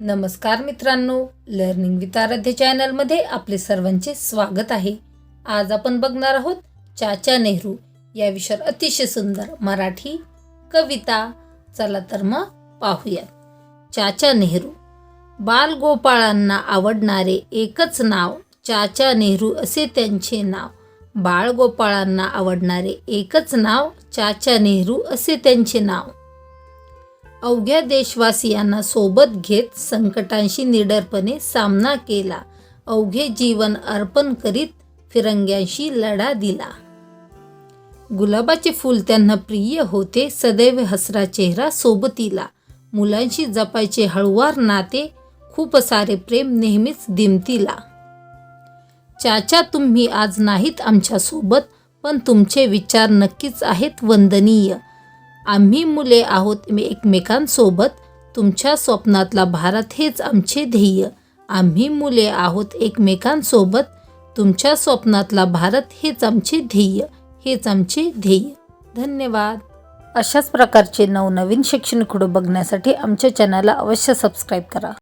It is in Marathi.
नमस्कार मित्रांनो लर्निंग विथ आराध्य चॅनलमध्ये आपले सर्वांचे स्वागत आहे. आज आपण बघणार आहोत चाचा नेहरू या विषयावर अतिशय सुंदर मराठी कविता. चला तर मग पाहूयात. चाचा नेहरू बालगोपाळांना आवडणारे एकच नाव चाचा नेहरू असे त्यांचे नाव. बाळगोपाळांना आवडणारे एकच नाव चाचा नेहरू असे त्यांचे नाव. अवघ्या देशवासियांना सोबत घेत संकटांशी निडरपणे सामना केला. अवघे जीवन अर्पण करीत फिरंग्यांशी लढा दिला. गुलाबाचे फूल त्यांना प्रिय होते सदैव हसरा चेहरा सोबतीला. मुलांशी जपायचे हळुवार नाते खूप सारे प्रेम नेहमीच दिमतीला. चाचा तुम्ही आज नाहीत आमच्यासोबत पण तुमचे विचार नक्कीच आहेत वंदनीय. आम्ही मुले आहोत एकमेकांसोबत. तुमच्या स्वप्नातला भारत हेच आमचे ध्येय. आम्ही मुले आहोत एकमेकांसोबत. तुमच्या स्वप्नातला भारत हेच आमचे ध्येय. हेच आमचे ध्येय. धन्यवाद. अशाच प्रकारचे नवनवीन शैक्षणिक खुडू बघण्यासाठी आमच्या चॅनलला अवश्य सबस्क्राईब करा.